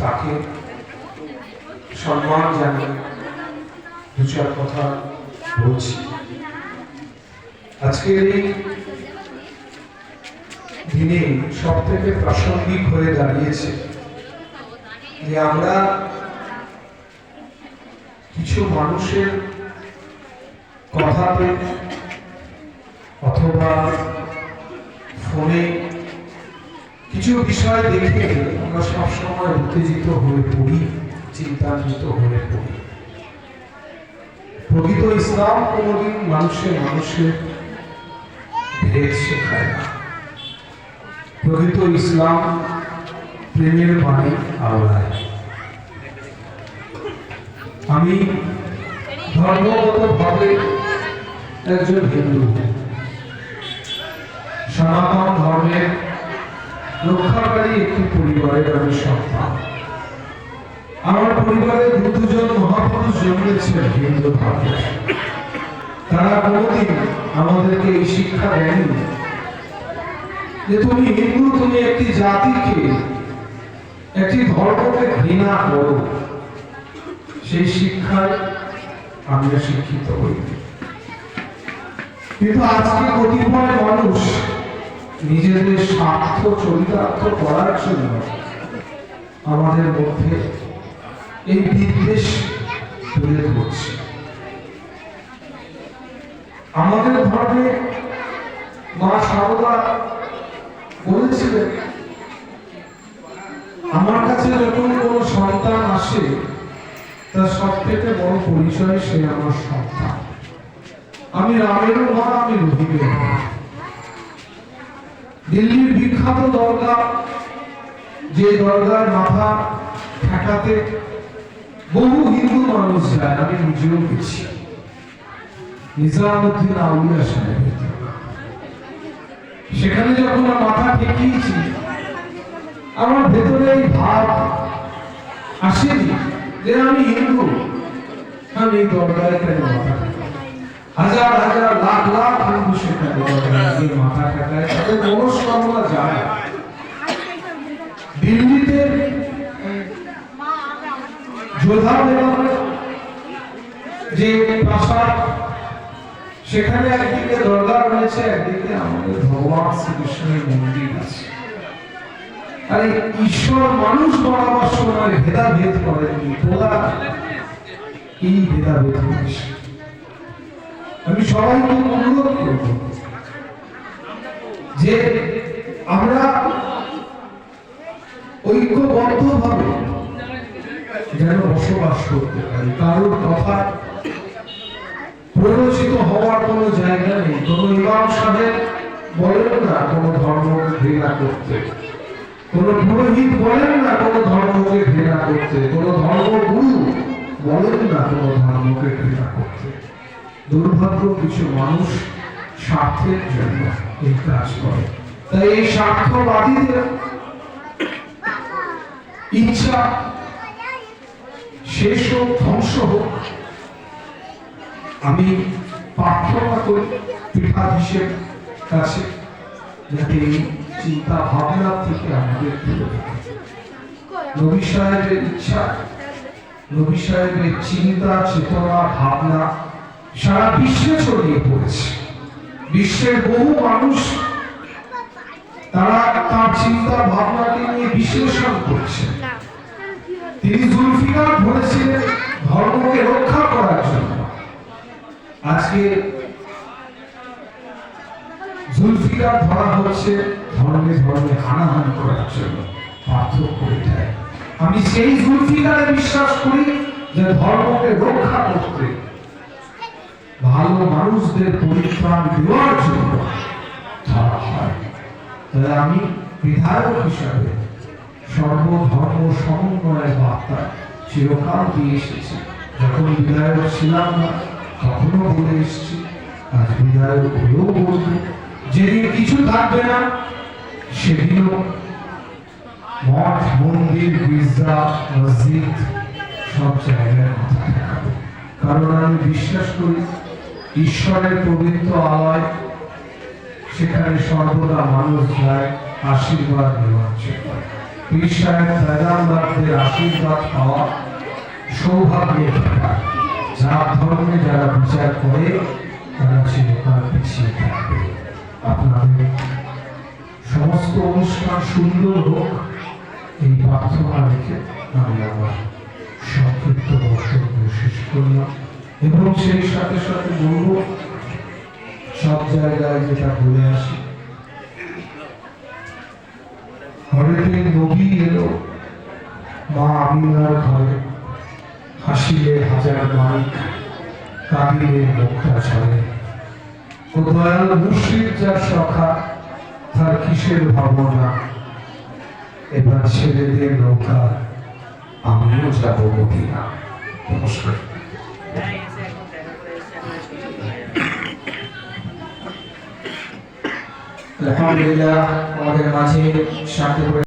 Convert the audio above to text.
তাকে সম্মান জানিয়ে দু চার কথা বলছি। আজকের এই দিনে সব থেকে প্রাসঙ্গিক হয়ে দাঁড়িয়েছে যে আমরা কিছু মানুষের কথাতে অথবা ফোনে কিছু বিষয় দেখে আমরা সবসময় উত্তেজিত হয়ে পড়ি, চিন্তান্বিত হয়ে পড়ি। প্রকৃত ইসলাম কোনোদিন মানুষের মানুষের ভেদ শেখায় না। প্রকৃত ইসলাম প্রেমের বাণী আওড়ায় আমি ধর্মগতভাবে একজন হিন্দু। সনাতন ধর্মের রক্ষাকারী একটি পরিবারের আমি সন্তান। আমার পরিবারে দুজন মহাপুরুষ জন্মেছেন হিন্দু ধর্মে তারা কোনোদিন আমাদেরকে এই শিক্ষা দেয়নি যে তুমি হিন্দু, তুমি একটি জাতিকে, একটি ধর্মকে ঘৃণা করো। সেই শিক্ষায় আমরা শিক্ষিত হই। কিন্তু আজকে কতিপয় মানুষ নিজেদের স্বার্থ চরিতার্থ করার জন্য আমাদের মধ্যে এই বিদ্বেষ তুলে ধরছে আমাদের ধর্মে মা সারদা বলেছিলেন, আমার কাছে যখন কোনো সন্তান আসে, তার সব থেকে বড় পরিচয় সে আমার সন্তান। আমি রামেরও মা, আমি রহিমের মা। দিল্লির বিখ্যাত দরগা, যে দরগার মাথা ঠেকাতে বহু হিন্দু মানুষ যায়, আমি নিজেও গেছি নিজামুদ্দিন আউলিয়া দরগা। সেখানে যখন মাথা ঠেকিয়েছি, আমার ভেতরে এই ভাব আসেনি যে আমি হিন্দু আমি দরগায় কেন মাথা? হাজার হাজার লাখ লাখ হিন্দু সেখানে দরগায় মাথা ঠেকায় তাদের মনস্কামনা যায়। দিল্লিতে যোধা বেগমের যে প্রাসাদ সেখানে একদিকে দরগা রয়েছে একদিকে আমাদের ভগবান শ্রীকৃষ্ণের মন্দির আছে। আর ঈশ্বর মানুষ বরাবর সময় ভেদাভেদ করেননি। তোরা এই ভেদাভেদ আমি সবাইকে অনুরোধ করব যে আমরা ঐক্যবদ্ধভাবে যেন বসবাস করতে পারি। কারোর কথা প্ররোচিত হওয়ার কোনো জায়গা নেই। কোনো ইমাম সাহেব বলেন না কোনো ধর্মকে ঘৃণা করতে। কোন পুরোহিত বলেন না কোনো ধর্মকে ঘৃণা করতে। কোন ধর্মগুরু বলেন না কোনো ধর্মকে ঘৃণা করতে। দুর্ভাগ্য কিছু মানুষ স্বার্থের জন্য এই কাজ করে। তাই এই স্বার্থবাদীদের ইচ্ছা শেষ হোক, ধ্বংস হোক, আমি প্রার্থনা করি পীঠাধীশের কাছে যাতে এই চিন্তা ভাবনা থেকে আমাদের দূরে থাকে। নবী সাহেবের ইচ্ছা, নবী সাহেবের চিন্তা, চেতনা, ভাবনা সারা বিশ্বে ছড়িয়ে পড়েছে। বিশ্বের বহু মানুষ তারা তার চিন্তা ভাবনাকে নিয়ে বিশ্লেষণ করছে। তিনি জুলফিকার ধরেছিলেন ধর্মকে রক্ষা করার জন্য। আজকে জুলফিকার ধরা হচ্ছে ধর্মে ধর্মে হানাহানি করার জন্য। পার্থক্য এটাই। আমি সেই জুলফিকারে বিশ্বাস করি যে ধর্মকে রক্ষা করতে মানুষদের পরিত্রাণ দেওয়ার জন্য ধরা হয়। তাই আমি বিধায়ক হিসাবে সর্বধর্ম সমন্বয়ের বার্তা চিরকাল দিয়ে এসেছি। যখন বিধায়ক ছিলাম না, তখনও বলে এসেছি, আজ বিধায়ক হয়েও বলব, যেদিন কিছু থাকবে না, সেদিনও মঠ, মন্দির, গির্জা, মসজিদ সব জায়গায় ঠেকাবো। কারণ আমি বিশ্বাস করি ঈশ্বরের পবিত্র আলয়, সেখানে সর্বদা মানুষ যায়, আশীর্বাদ নেওয়ার জন্য। সাহেব পেগাম্বারদের আশীর্বাদ পাওয়া সৌভাগ্য ব্যাপার। যার ধর্মে যারা বিচার করে, তারা চিরকাল পিছিয়ে থাকবে। আপনাদের সমস্ত অনুষ্ঠান সুন্দর হোক, এই প্রার্থনা রেখে আমি আমার সংক্ষিপ্ত বক্তব্য শেষ করলাম। এবং সেই সাথে সাথে বলব, সব জায়গায় যেটা ঘুরে আসি হরেতে নবী এলো, মা আমিনার ঘরে, হাসিলে হাজার মাইক কাঁদিলে মুক্তা ছড়ে। ও দয়াল মুর্শিদ যার সখা, তার কিসের ভাবনা? এবার ছেলেদের নৌকা, আমিও যাব মদিনা। নমস্কার। আলহামদুলিল্লাহ আমাদের মাঝে শান্তি